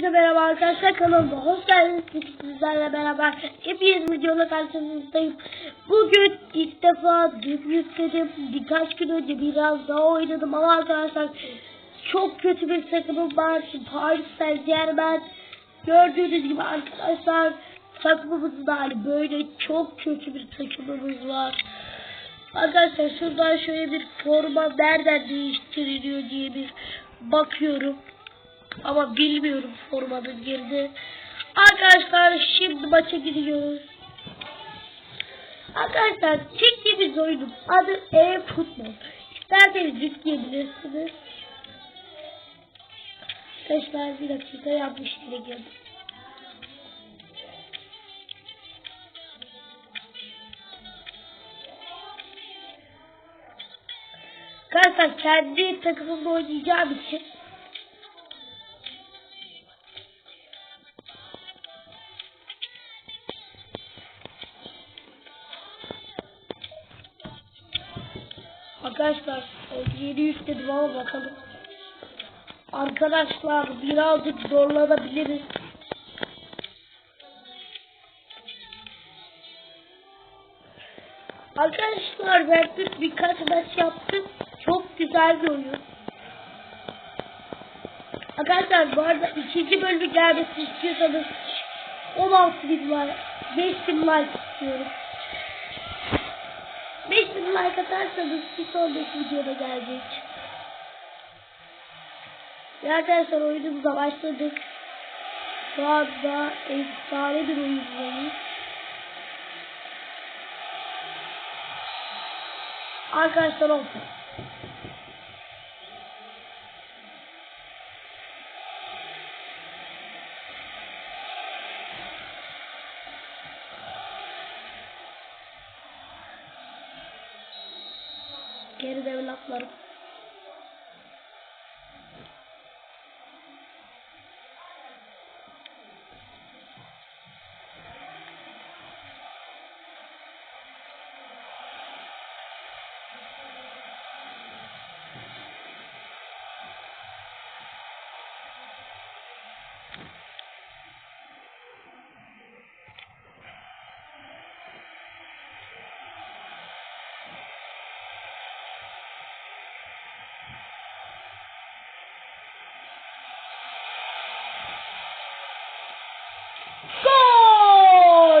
Hepinize merhaba arkadaşlar kanalıma hoş geldiniz. Sizlerle beraber hepiniz videoda karşınızdayım. Bugün ilk defa dün yükledim. Birkaç gün önce biraz daha oynadım ama arkadaşlar çok kötü bir takımım var. Paris Saint Germain. Gördüğünüz gibi arkadaşlar takımımızın hali böyle çok kötü bir takımımız var. Arkadaşlar şuradan şöyle bir forma nereden değiştiriliyor diye bir bakıyorum. Ama bilmiyorum formanın yerini. Arkadaşlar şimdi maça gidiyoruz. Arkadaşlar çektiğimiz oyunun adı e-futbol. İsterseniz yükleyebilirsiniz. Arkadaşlar bir dakika yanlış yere girdim. Arkadaşlar kendi takımımda oynayacağım için 700 dedim ama bakalım. Arkadaşlar birazcık zorlanabiliriz. Arkadaşlar ben Versus birkaç maç yaptık. Çok güzel bir oyun. Arkadaşlar bu arada ikinci bölümü gelmesi istiyorsanız 16 bin var. 5 bin like istiyorum. 5000 like atarsanız bir sonraki videoda gelecek. Ve arkadaşlar oyunumuza başladık. Şu anda efsane bir oyundayız. Arkadaşlar olsun. Geri devletlerim.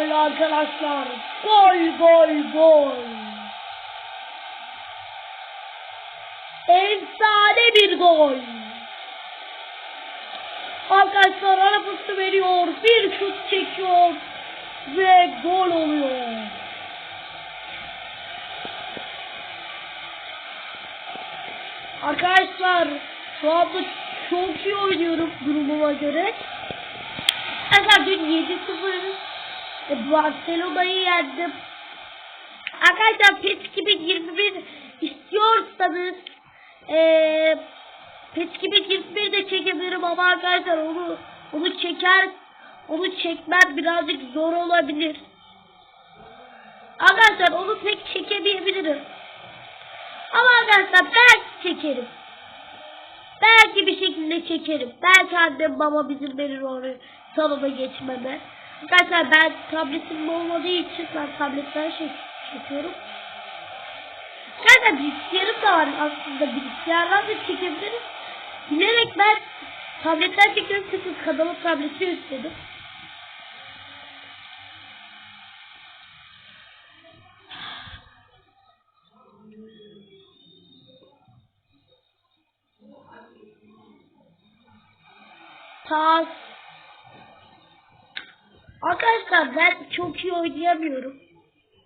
Gol arkadaşlar. Gol gol gol. Efsane bir gol. Arkadaşlar arabası veriyor. Bir şut çekiyor. Ve gol oluyor. Arkadaşlar şu anda çok iyi oynuyorum durumuma göre. Arkadaşlar dün 7-0 e, Barcelona'yı yendim. Arkadaşlar PES 2021 istiyorsanız e, PES 2021 de çekebilirim ama arkadaşlar onu onu çeker onu çekmem birazcık zor olabilir. Arkadaşlar onu pek çekemeyebilirim. Ama arkadaşlar belki çekerim. Belki bir şekilde çekerim. Belki annem baba bizim verir onu salona geçmeme. Arkadaşlar ben tabletim olmadığı için ben tabletten şey çekiyorum. Arkadaşlar bilgisayarım da var aslında bilgisayardan da çekebiliriz. Bilerek ben tabletten çekiyorum çünkü kanalı tableti yükledim. Tas. Arkadaşlar ben çok iyi oynayamıyorum.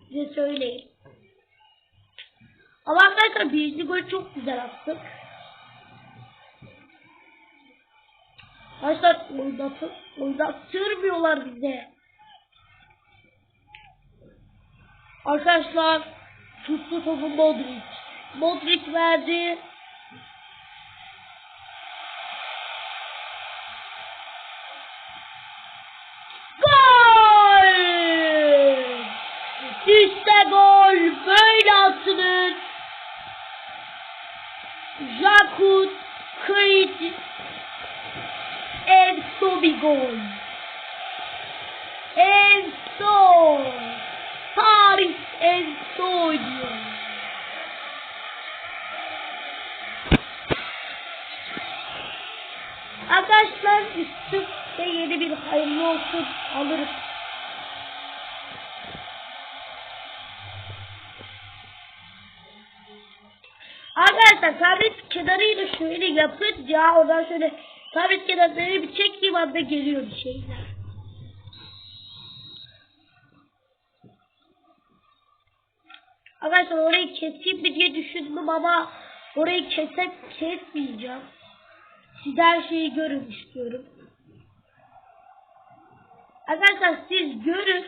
Size söyleyeyim. Ama arkadaşlar birinci gol çok güzel attık. Arkadaşlar oynatır, oynattırmıyorlar bize. Arkadaşlar tuttu topu Modric. Modric verdi. Gol! İşte gol. Böyle atılır. Jakut Kıyıcı Efsane Enzo bir gol. Enzo. Paris Enzo oynuyor. Arkadaşlar üstümde yeni bir hayırlı olsun alırım. Arkadaşlar sabit kenarıyla şöyle yapınca ondan şöyle sabit kenarları bir çektiğim anda geliyor bir şeyler. Arkadaşlar orayı keseyim mi diye düşündüm ama orayı kesip kesmeyeceğim. Siz her şeyi görün istiyorum. Arkadaşlar siz görün.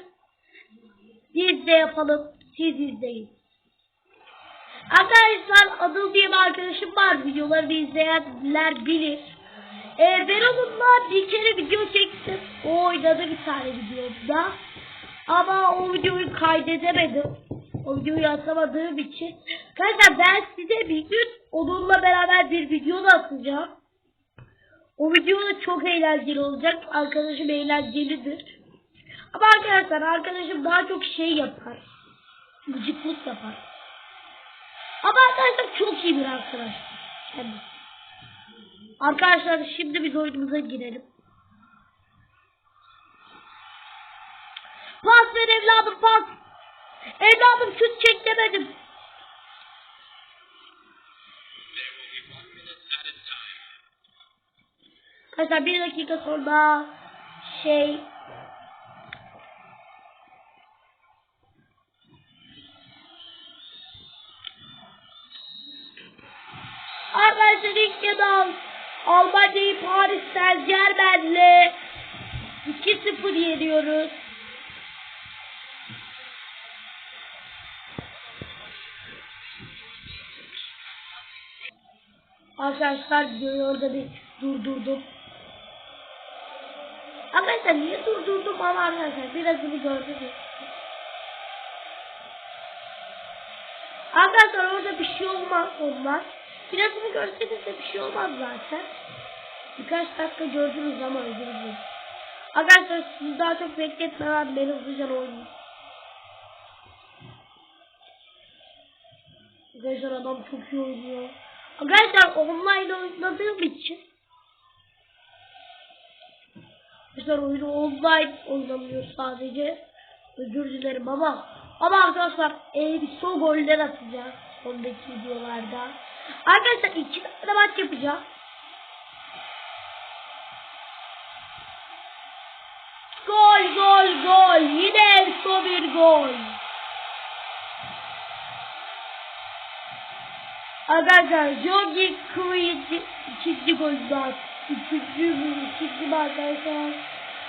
Biz de yapalım. Siz izleyin. Arkadaşlar Anıl diye bir arkadaşım var. Videolarını izleyenler bilir. Ee, ben onunla bir kere video çektim. O oynadı bir tane videomda. Ama o videoyu kaydedemedim. O videoyu atamadığım için. Arkadaşlar ben size bir gün onunla beraber bir video da atacağım. O video da çok eğlenceli olacak. Arkadaşım eğlencelidir. Ama arkadaşlar arkadaşım daha çok şey yapar. Gıcıklık yapar. Ama arkadaşlar çok iyi bir arkadaş. Arkadaşlar şimdi biz oyunumuza girelim. Pas ver evladım pas. Evladım şut çek demedim. Arkadaşlar bir dakika sonra şey Arkadaşlar ilk yarıdan Almanya'yı Paris Saint Germain'le 2-0 yeniyoruz. Arkadaşlar videoyu orada bir durdurdum. Arkadaşlar niye durdurdum ama arkadaşlar birazını gördünüz. Arkadaşlar orada bir şey olmaz onlar. Birazını görseniz de bir şey olmaz zaten. Birkaç dakika gördünüz ama dilerim. Arkadaşlar siz daha çok bekletmeden beni hızlıca oynayın. Arkadaşlar adam çok iyi oynuyor. Arkadaşlar online oynadığım için Arkadaşlar oyunu online oynamıyor sadece. Özür dilerim ama ama arkadaşlar e, bir son goller atacağız sondaki videolarda. Arkadaşlar iki tane maç yapacağım. Gol gol gol. Yine Enso bir gol. Arkadaşlar Jogi Kuyucu ikinci gol daha. Üçüncü? İkinci arkadaşlar?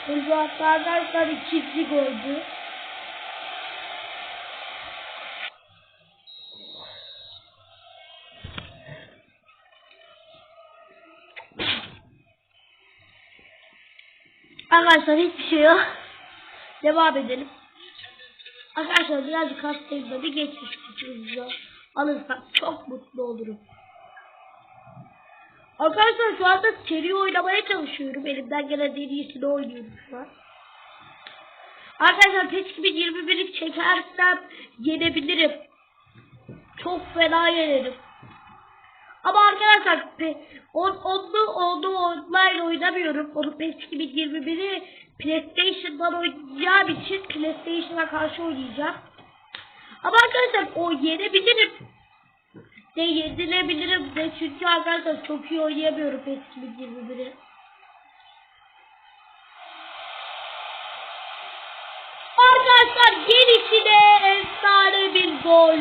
Gol attı arkadaşlar ikinci goldü. Arkadaşlar hiçbir şey yok. Devam edelim. Arkadaşlar birazcık hastayım da bir geçmiş küçüğümüzü alırsak çok mutlu olurum. Arkadaşlar şu anda seri oynamaya çalışıyorum. Elimden gelen en iyisini oynuyorum şu an. Arkadaşlar PES 2021'i çekersem yenebilirim. Çok fena yenerim. Ama arkadaşlar pe, on, onlu onu online oynamıyorum. Onu PES 2021'i PlayStation'dan oynayacağım için PlayStation'a karşı oynayacağım. Ama arkadaşlar o yenebilirim. De yedirebilirim de çünkü arkadaşlar çok iyi oynayamıyorum PES 2021'i. Arkadaşlar gelişine efsane bir gol.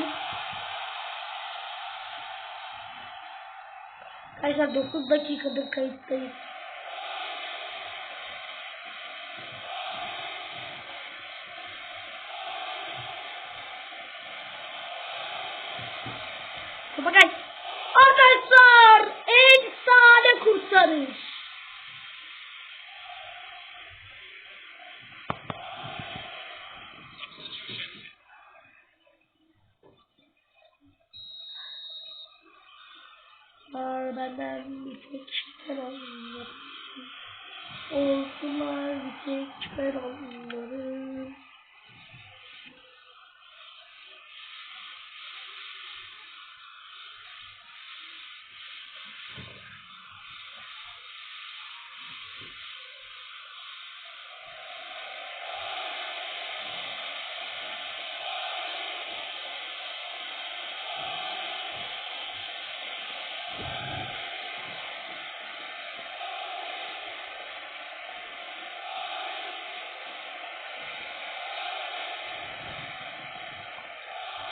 Arkadaşlar 9 dakikadır kayıttayız.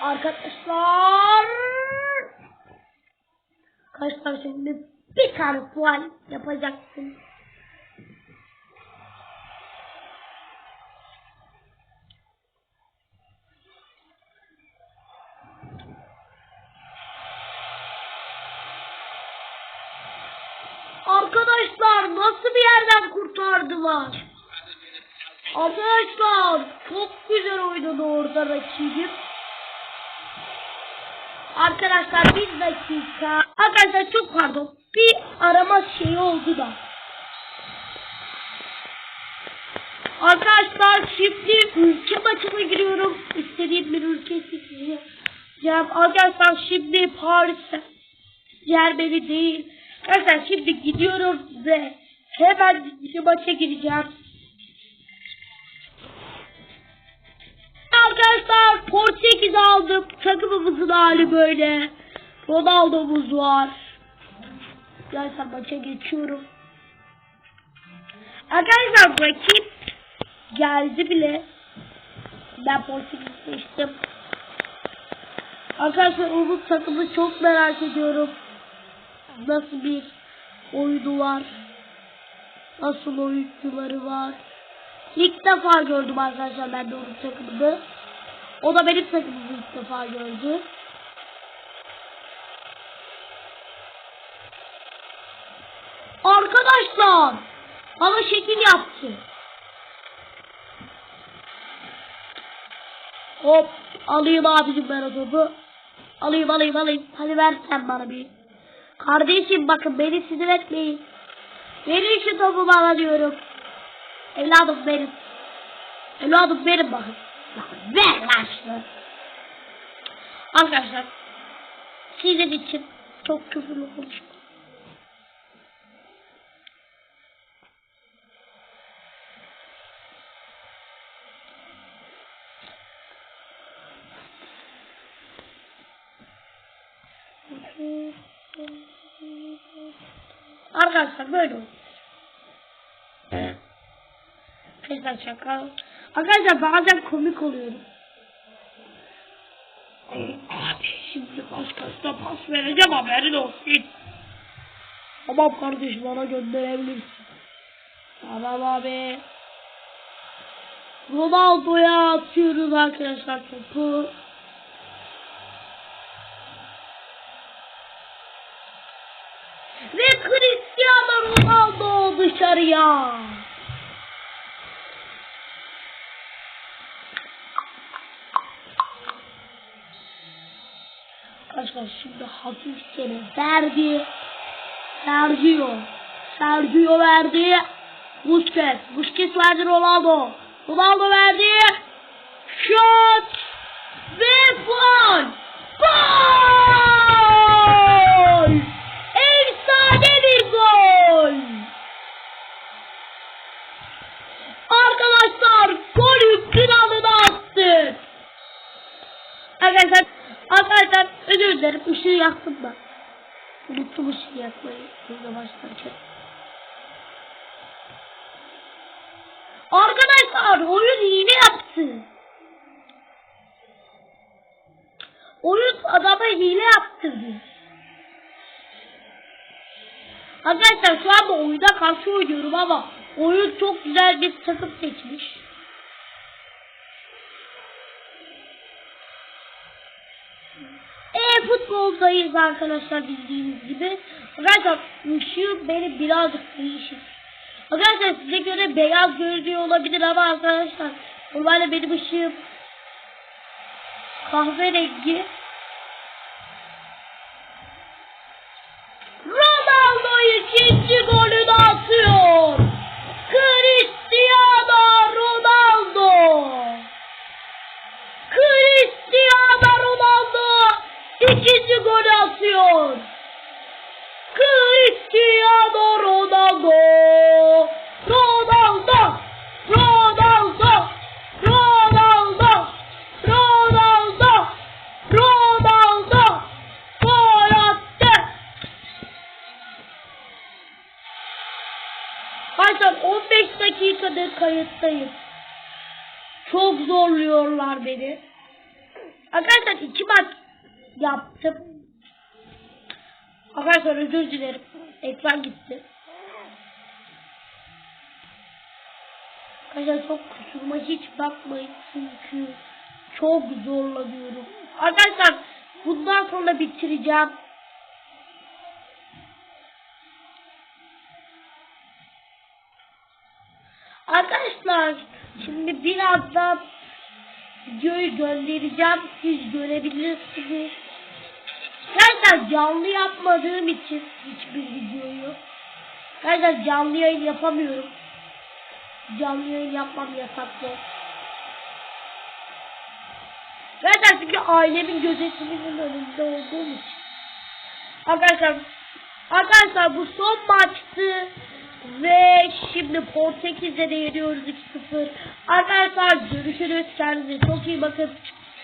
Arkadaşlar. Arkadaşlar şimdi bir tane puan yapacaksın. Arkadaşlar nasıl bir yerden kurtardılar? Arkadaşlar çok güzel oynadı orada rakibim. Arkadaşlar bir dakika. Arkadaşlar çok pardon. Bir arama şeyi oldu da. Arkadaşlar şimdi ülke maçına giriyorum. İstediğim bir ülke seçeceğim. Arkadaşlar şimdi Paris'e. Germany değil. Arkadaşlar şimdi gidiyorum ve hemen bir maça gireceğim. Arkadaşlar Portekiz aldım. Takımımızın hali böyle. Ronaldo'muz var. Arkadaşlar maça geçiyorum. Arkadaşlar rakip geldi bile. Ben Portekiz seçtim. Arkadaşlar Umut takımı çok merak ediyorum. Nasıl bir oyunu var. Nasıl oyuncuları var. İlk defa gördüm arkadaşlar ben de onun takımını. O da benim takımımı ilk defa gördü. Arkadaşlar bana şekil yaptı. Hop alayım abicim ben o topu. Alayım alayım alayım. Hadi ver sen bana bir. Kardeşim bakın beni sinir etmeyin. Verin şu topu bana diyorum. Evladım benim. Evladım benim bakın. Ver lan şunu. Arkadaşlar. Sizin için çok küfürlü konuşma. Arkadaşlar böyle olur. Arkadaşlar şaka. Arkadaşlar bazen komik oluyorum. Abi şimdi başkasına pas vereceğim haberin olsun. Tamam kardeşim bana gönderebilirsin. Tamam abi. Ronaldo'ya atıyoruz arkadaşlar topu. Ve Cristiano Ronaldo dışarıya. Arkadaşlar şimdi hafifçe verdi. Sergio. Sergio verdi. Busquets. Busquets verdi Ronaldo. Ronaldo verdi. Şut. Ve gol. Gol. Efsane bir gol. Arkadaşlar golün kralını attık. Arkadaşlar, arkadaşlar özür dilerim ışığı yaktım da. Unuttum ışığı yakmayı burada başlarken. Arkadaşlar oyun hile yaptı. Oyun adama hile yaptırdı. Arkadaşlar şu anda oyuna karşı oynuyorum ama oyun çok güzel bir takım seçmiş. Futboldayız arkadaşlar bildiğiniz gibi. Arkadaşlar ışığı beni birazcık değişik. Arkadaşlar size göre beyaz görünüyor olabilir ama arkadaşlar normalde benim ışığım kahverengi. Messi gol atıyor. Cristiano Ronaldo. Ronaldo. Ronaldo. Ronaldo. Ronaldo. Ronaldo. Gol attı. Hasan 15 dakikadır kayıttayım. Çok zorluyorlar beni. Arkadaşlar iki maç yaptım. Arkadaşlar özür dilerim. Ekran gitti. Arkadaşlar çok kusuruma hiç bakmayın çünkü çok zorlanıyorum. Arkadaşlar bundan sonra bitireceğim. Arkadaşlar şimdi birazdan videoyu göndereceğim. Siz görebilirsiniz. Arkadaşlar canlı yapmadığım için hiçbir videoyu. Arkadaşlar canlı yayın yapamıyorum. Canlı yayın yapmam yasaklı. Arkadaşlar çünkü ailemin gözetiminin önünde olduğum için. Arkadaşlar Arkadaşlar bu son maçtı. Ve şimdi Portekiz'de de yeniyoruz 2-0. Arkadaşlar görüşürüz. Kendinize çok iyi bakın.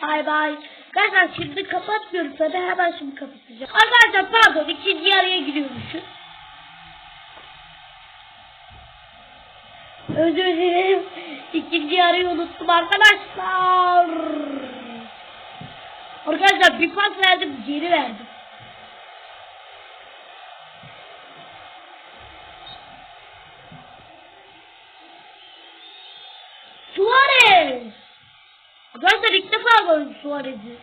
Bay bay. Arkadaşlar şimdi kapatmıyorum tabi hemen şimdi kapatacağım. Arkadaşlar pardon ikinci yarıya giriyormuşuz. Özür dilerim. İkinci yarıyı unuttum arkadaşlar. Arkadaşlar bir pas verdim geri verdim. Suarez'i.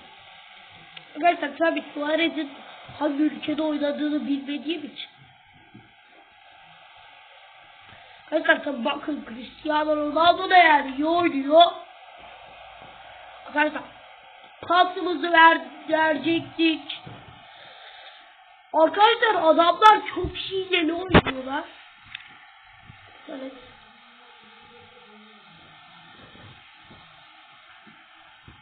Arkadaşlar tabii Suarez'in hangi ülkede oynadığını bilmediğim için. Arkadaşlar bakın Cristiano Ronaldo da yani iyi oynuyor. Arkadaşlar pasımızı ver, verecektik. Arkadaşlar adamlar çok hileli oynuyorlar. Evet.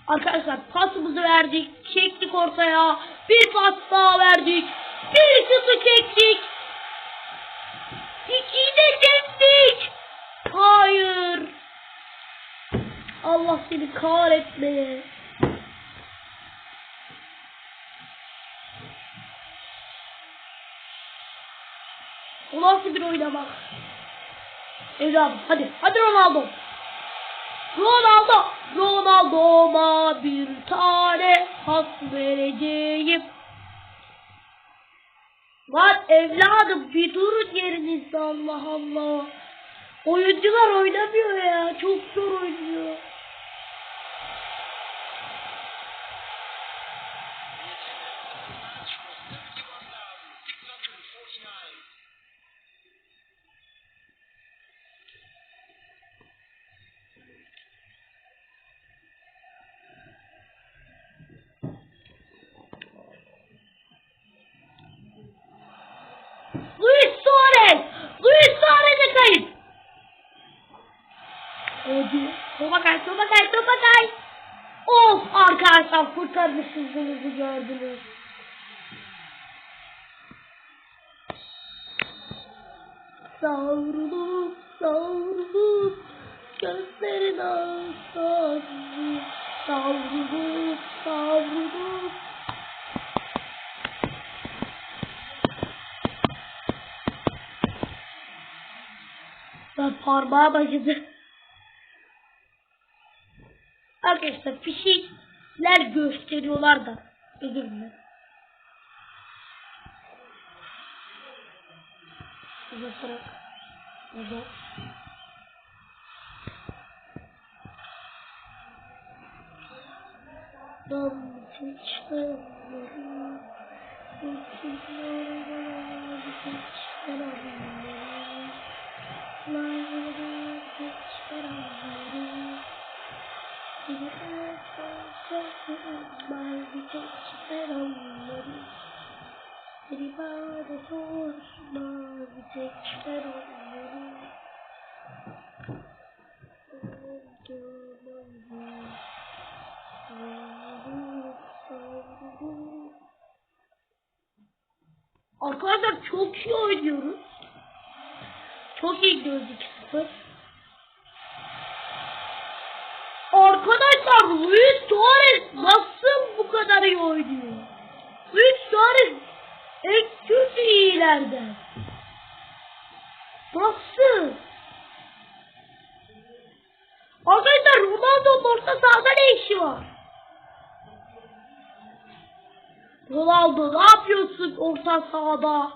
Arkadaşlar pasımızı verdik. Çektik ortaya. Bir pas daha verdik. Bir şutu çektik. İkiyi de çektik. Hayır. Allah seni kahretmeye. O nasıl bir oynamak? Evladım hadi. Hadi Ronaldo. Ronaldo. Ronaldo'ma bir tane pas vereceğim. Lan evladım bir durun yerinizde Allah Allah. Oyuncular oynamıyor ya. Çok zor oynuyor. Kurtarmışsınızı gördünüz. Savrulup savrulup gözlerin ağzı Savrulup savrulup Ben parmağım acıdı. Arkadaşlar fişekler gösteriyorlar da. Özür dilerim. Uzatarak. Uzat. Seçmeleri Arkadaşlar çok iyi oynuyoruz. Çok iyi gidiyoruz 2-0. Arkadaşlar Luis Suarez nasıl bu kadar iyi oynuyor? Luis Suarez en kötü iyilerden. Nasıl? Arkadaşlar Ronaldo'nun orta sahada ne işi var? Ronaldo ne yapıyorsun orta sahada?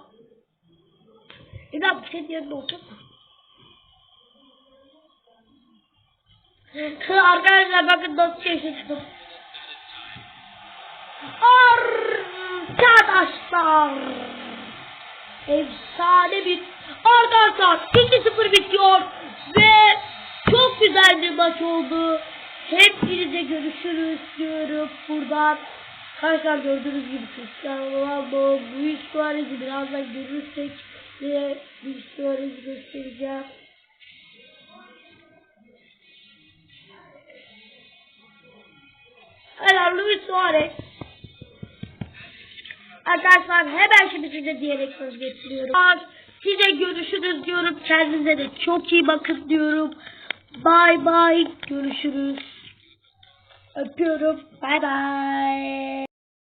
İnan senin yerinde olsun. Arkadaşlar bakın nasıl şaşırttım. Arkadaşlar. Efsane bir arkadaşlar 2-0 bitiyor ve çok güzel bir maç oldu. Hepinize görüşürüz diyorum buradan. Arkadaşlar gördüğünüz gibi Cristiano Ronaldo, Luis Suarez'i birazdan görürsek ve Luis Suarez'i göstereceğim. Helal Luis Suarez. Arkadaşlar hemen şimdi size diyerek söz getiriyorum. Size görüşürüz diyorum. Kendinize de çok iyi bakın diyorum. Bay bay. Görüşürüz. Öpüyorum. Bay bay.